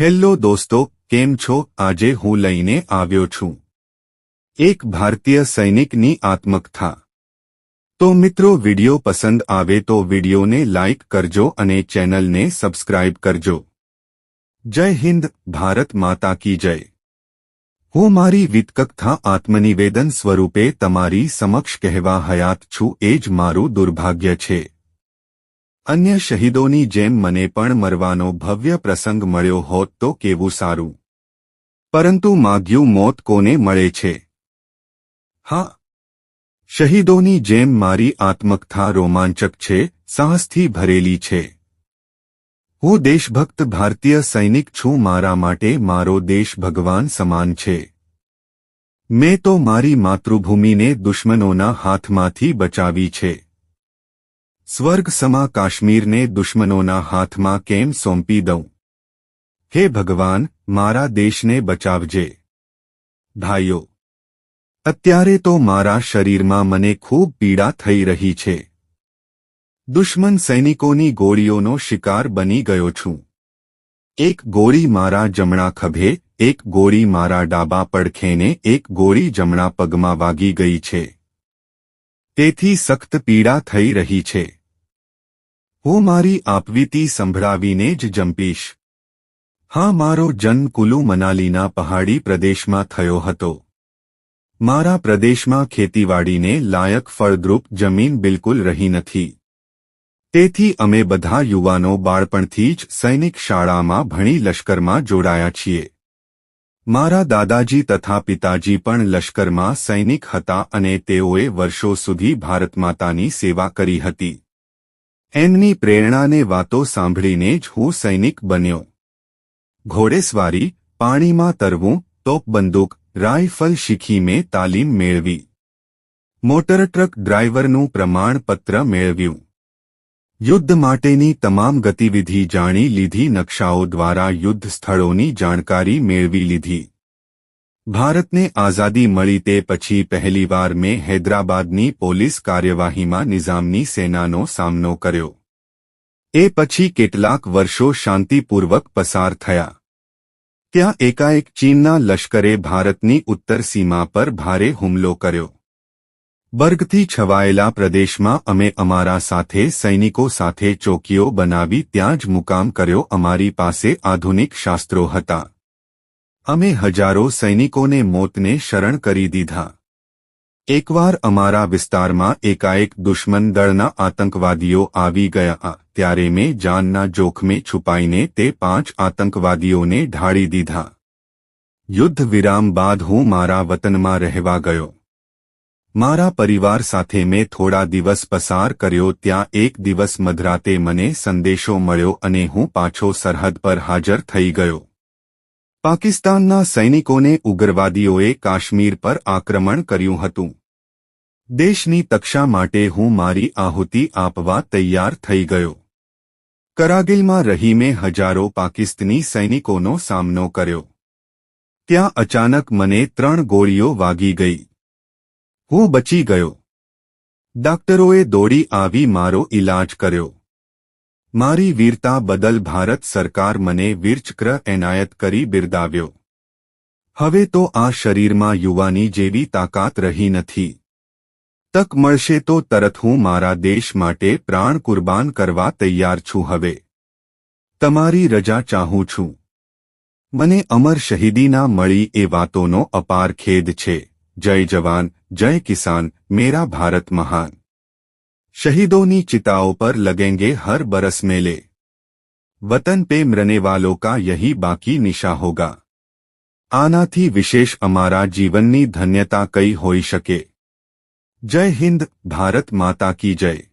Hello દોસ્તો, કેમ છો? આજે હું લઈને આવ્યો છું. એક ભારતીય સૈનિકની આત્મકથા. તો મિત્રો વિડિયો પસંદ આવે તો વિડિયોને લાઇક કરજો અને ચેનલને સબસ્ક્રાઇબ કરજો. જય હિન્દ, ભારત માતા કી જય. હું મારી વિતકથા આત્મનિવેદન સ્વરૂપે તમારી સમક્ષ કહેવા હયાત છું, એ જ મારું દુર્ભાગ્ય છે. અન્ય શહીદોની જેમ મને પણ મરવાનો ભવ્ય પ્રસંગ મળ્યો હોત તો કેવું સારું. પરંતુ માગ્યું મોત કોને મળે છે? હા. શહીદોની જેમ મારી આત્મકથા રોમાંચક છે, સાહસથી ભરેલી છે. હું દેશભક્ત ભારતીય સૈનિક છું, મારા માટે મારો દેશ ભગવાન સમાન છે. મેં તો મારી માતૃભૂમિને દુશ્મનોના હાથમાંથી બચાવી છે. સ્વર્ગ સમા કાશ્મીરને દુશ્મનોના હાથમાં કેમ સોંપી દઉં? હે ભગવાન, મારા દેશને બચાવજે. ભાઈઓ, અત્યારે તો મારા શરીરમાં મને ખૂબ પીડા થઈ રહી છે. દુશ્મન સૈનિકોની ગોળીઓનો શિકાર બની ગયો છું. એક ગોળી મારા જમણા ખભે, એક ગોળી મારા ડાબા પડખેને, એક ગોળી જમણા પગમાં વાગી ગઈ છે. તેથી સખ્ત પીડા થઈ રહી છે. હું મારી આપવીતી સંભળાવીને જ જંપીશ. હા, મારો જન્મ કુલુ મનાલીના પહાડી પ્રદેશમાં થયો હતો. મારા પ્રદેશમાં ખેતીવાડીને લાયક ફળદ્રુપ જમીન બિલકુલ રહી નથી. તેથી અમે બધા યુવાનો બાળપણથી જ સૈનિક શાળામાં ભણી લશ્કરમાં જોડાયા છીએ. મારા દાદાજી તથા પિતાજી પણ લશ્કરમાં સૈનિક હતા અને તેઓએ વર્ષો સુધી ભારતમાતાની સેવા કરી હતી. એમની પ્રેરણાને વાતો સાંભળીને જ હું સૈનિક બન્યો. ઘોડેસવારી, પાણીમાં તરવું, તોપ બંદૂક, રાઇફલ શીખી મેં તાલીમ મેળવી. મોટર ટ્રક ડ્રાઈવરનું પ્રમાણપત્ર મેળવ્યું. યુદ્ધ માટેની તમામ ગતિવિધિ જાણી લીધી, નકશાઓ દ્વારા યુદ્ધ સ્થળોની જાણકારી મેળવી લીધી. ભારતને આઝાદી મળી તે પછી પહેલીવાર મેં હૈદરાબાદની પોલીસ કાર્યવાહીમાં નિઝામની સેનાનો સામનો કર્યો. એ પછી કેટલાક વર્ષો શાંતિપૂર્વક પસાર થયા. ત્યાં એકાએક ચીનના લશ્કરે ભારતની ઉત્તર સીમા પર ભારે હુમલો કર્યો. બર્ગથી છવાયેલા પ્રદેશમાં અમે અમારા સાથે સૈનિકો સાથે ચોકીઓ બનાવી ત્યાં જ મુકામ કર્યો અમારી પાસે આધુનિક શાસ્ત્રો હતા. અમે હજારો સૈનિકોને મોતને શરણ કરી દીધા એકવાર અમારા વિસ્તારમાં એકાએક દુશ્મન દળના આતંકવાદીઓ આવી ગયા ત્યારે મેં જાનના જોખમે છુપાઈને તે પાંચ આતંકવાદીઓને ઢાળી દીધા યુદ્ધ વિરામ બાદ હું મારા વતનમાં રહેવા ગયો મારા પરિવાર સાથે મેં થોડા દિવસ પસાર કર્યો ત્યાં એક દિવસ મધરાતે મને સંદેશો મળ્યો અને હું પાછો સરહદ પર હાજર થઈ ગયો પાકિસ્તાનના સૈનિકોને ઉગ્રવાદીઓએ કાશ્મીર પર આક્રમણ કર્યું હતું. દેશની તક્ષા માટે હું મારી આહુતિ આપવા તૈયાર થઈ ગયો. કરાગિલમાં રહીમે હજારો પાકિસ્તાની સૈનિકોનો સામનો કર્યો. ત્યાં અચાનક મને ત્રણ ગોળીઓ વાગી ગઈ. હું બચી ગયો. ડાક્ટરોએ દોડી આવી મારો ઇલાજ કર્યો. મારી વીરતા બદલ ભારત સરકાર મને વીરચક્ર એનાયત કરી બિરદાવ્યો. હવે તો આ શરીરમાં યુવાની જેવી તાકાત રહી નથી. તક મળશે તો તરત હું મારા દેશ માટે પ્રાણ કુરબાન કરવા તૈયાર છું હવે. તમારી રજા ચાહું છું. મને અમર શહીદીના મળી એ વાતોનો અપાર ખેદ છે. જય જવાન, જય કિસાન, મેરા ભારત મહાન. शहीदों चिताओं पर लगेंगे हर बरस मेले। वतन पे मरने वालों का यही बाकी निशा होगा। आना थी विशेष अमारा जीवननी धन्यता कई होई शके। जय हिंद, भारत माता की जय।